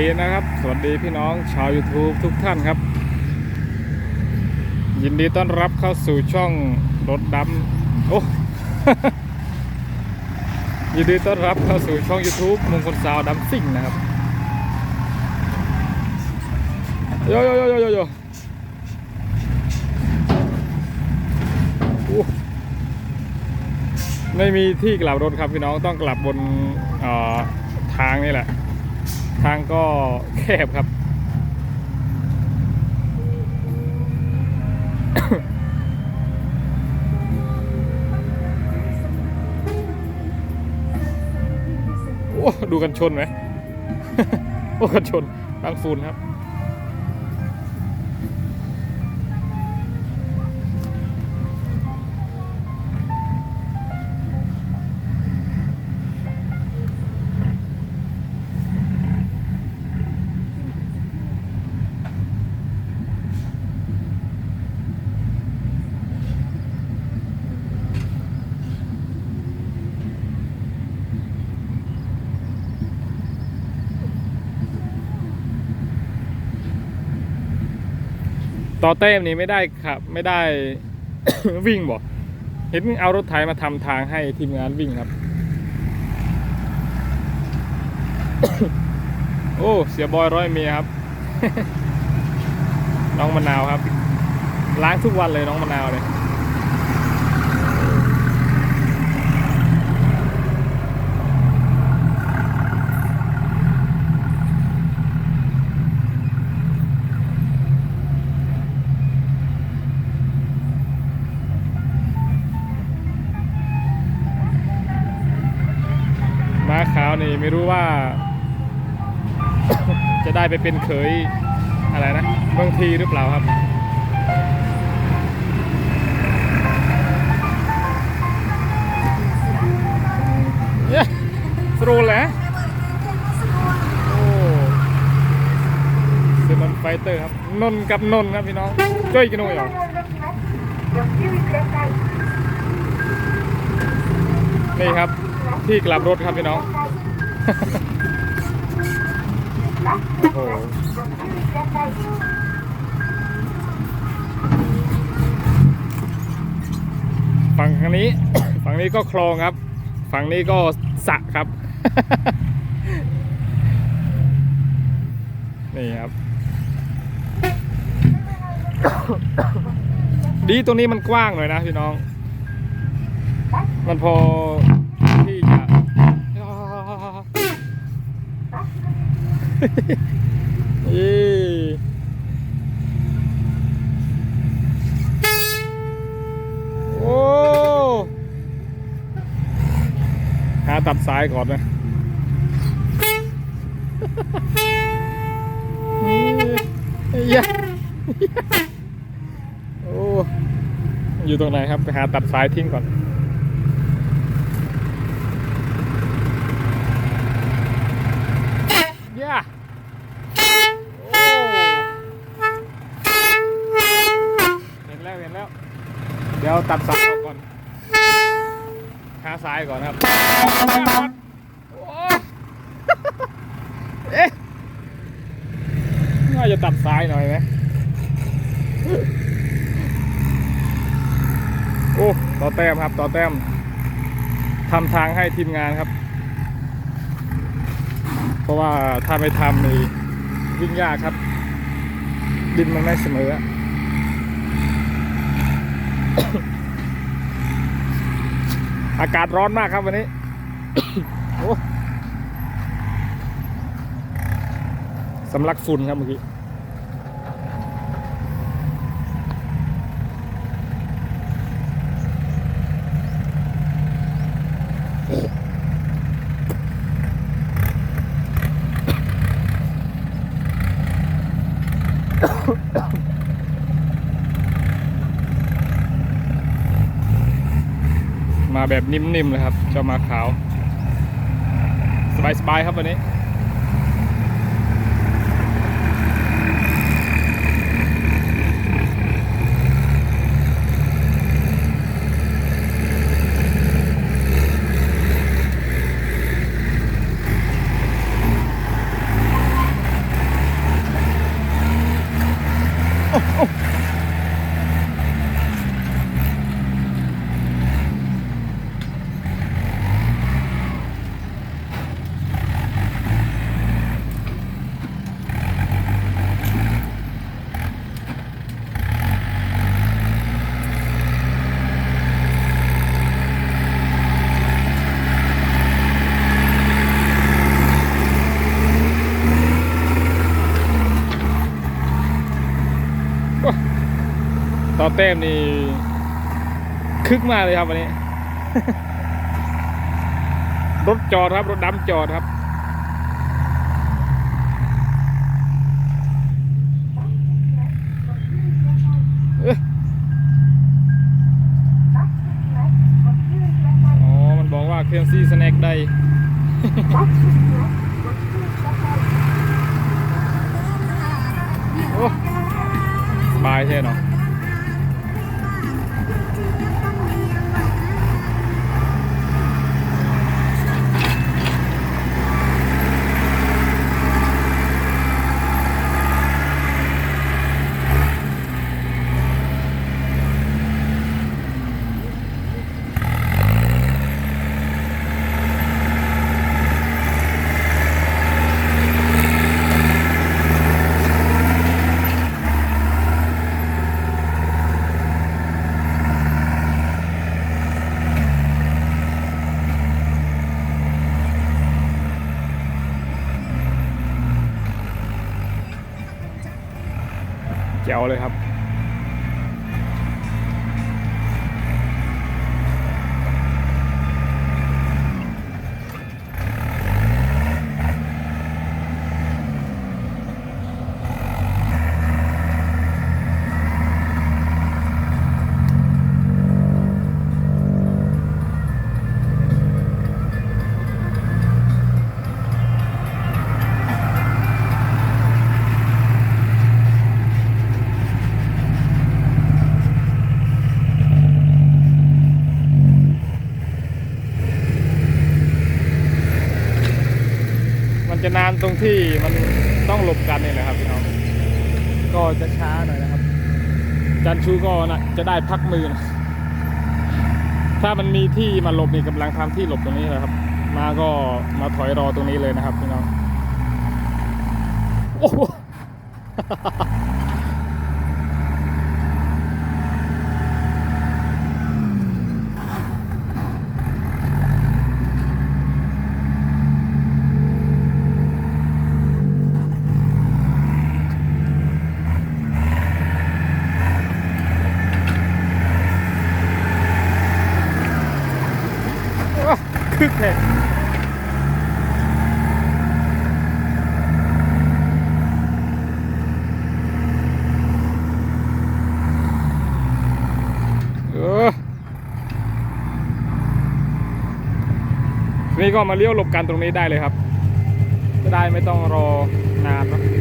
ดีนะครับ สวัสดีพี่น้องชาว YouTube ทุกท่านครับ ยินดีต้อนรับเข้าสู่ช่องรถดำโอ้ยินดีต้อนรับเข้าสู่ช่อง YouTube มงคลสาวดำซิ่งนะครับโยโยโยโยโยโยไม่มีที่กลับรถครับพี่น้องต้องกลับบนทางนี่แหละ ทางก็แคบครับ โอ้ ดูกันชนไหม โอ้ กันชนบางฟูนครับ ต่อเต้มนี่ไม่ได้ขับ ไม่ได้ วิ่งบ่เห็นเอารถไถมาทำทางให้ทีมงานวิ่งครับ โอ้เสียบอยร้อยเมียครับ น้องมะนาวครับ ล้างทุกวันเลยน้องมะนาวเลย ไม่รู้ว่า จะได้ไปเป็นเขยอะไรนะเมืองทีหรือเปล่าครับเย้สรูลแหละโอ้เซนนไฟเตอร์ครับ นนกับนนครับพี่น้องจ้อยกันหน่อยเหรอนี่ครับที่กลับรถครับพี่น้อง โอ้ฝั่งทางนี้ ฝั่งนี้ก็คลองครับ ฝั่งนี้ก็สระครับ นี่ครับ ดีตรงนี้มันกว้างหน่อยนะพี่น้อง มันพอที่จะ โอ้หาตัดซ้ายก่อนนะยะโอ้ อยู่ตรงไหนครับ ไปหาตัดซ้ายทิ้งก่อน ตัดสายออกก่อนหาซ้ายก่อนครับเอ๊ะน่าจะตัดซ้ายหน่อยไหมโอ้ต่อแต้มครับต่อแต้มทำทางให้ทีมงานครับ เพราะว่าถ้าไม่ทำนี่วิ่งยากครับ ดินมันไม่เสมอ อากาศร้อนมากครับวันนี้สำลักฝุ่นครับเมื่อกี้ แบบนิ่มๆเลยครับ เจ้ามาขาว สบายๆครับวันนี้ ต่อเต้มนี่คึกมากเลยครับวันนี้ รถจอดครับ รถดำจอดครับเอ๊ะอ๋อ มันบอกว่าเครื่องซีสแน็คได้โอ้สบายใช่เนาะ จ๋วเลยครับ ตรงที่มันต้องหลบกันนี่แหละครับพี่น้องก็จะช้าหน่อยนะครับ จันชูก็นะจะได้พักมือนะถ้ามันมีที่มาหลบนี่กำลังทำที่หลบตรงนี้นะครับ มาก็มาถอยรอตรงนี้เลยนะครับพี่น้องโอ้ นี่ก็มาเลี้ยวหลบกันตรงนี้ได้เลยครับ จะได้ไม่ต้องรอนานเนาะ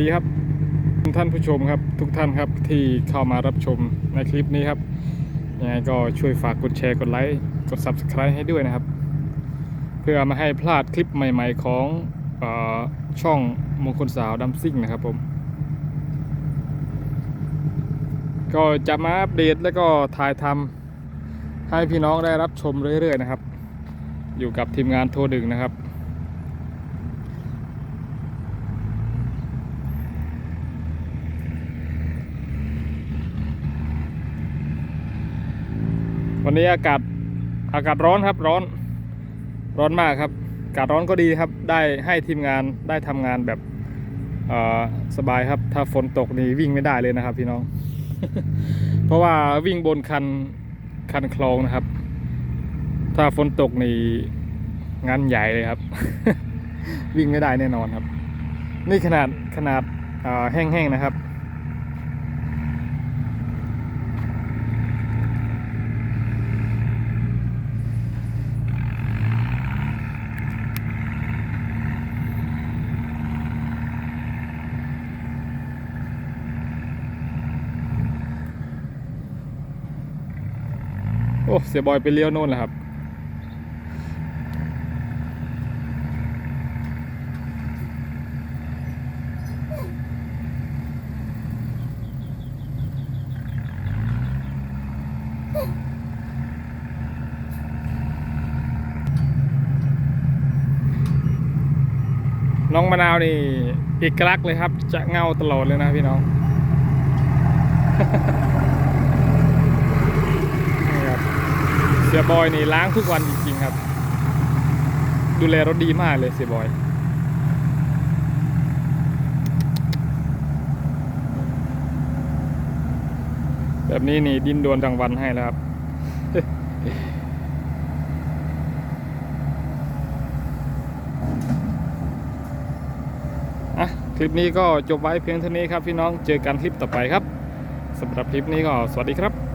ดีครับท่านผู้ชมครับทุกท่านครับที่เข้ามารับชมในคลิปนี้ครับยังไงก็ช่วยฝากกดแชร์กดไลค์กด Subscribe ให้ด้วยนะครับ เพื่อมาให้พลาดคลิปใหม่ ๆ ของออช่องมงคลสาวดัมซิ่งนะครับผม ก็จะมาอัปเดตแล้วก็ถ่ายทำให้พี่น้องได้รับชมเรื่อย ๆ นะครับ อยู่กับทีมงานโทรดึงนะครับ วันนี้อากาศอากาศร้อนครับร้อนร้อนมากครับอากาศร้อนก็ดีครับ ได้ให้ทีมงานได้ทำงานแบบสบายครับ ถ้าฝนตกนี่วิ่งไม่ได้เลยนะครับ พี่น้อง เพราะว่าวิ่งบนคันคันคลองนะครับ ถ้าฝนตกนี่งานใหญ่เลยครับ วิ่งไม่ได้แน่นอนครับ นี่ขนาดขนาดแห้งๆนะครับ โอ้เสียบอยไปเลี้ยวโน่นแหละครับ น้องมะนาวนี่เอกลักษณ์เลยครับ จะเงาตลอดเลยนะพี่น้อง นี่ครับเสียบอยนี่ล้างทุกวันจริงๆครับ ดูแลรถดีมากเลยเสียบอยแบบนี้นี่ดินดวนรางวัลให้แล้วครับ อะ คลิปนี้ก็จบไว้เพียงเท่านี้ครับพี่น้อง เจอกันคลิปต่อไปครับ สำหรับคลิปนี้ก็สวัสดีครับ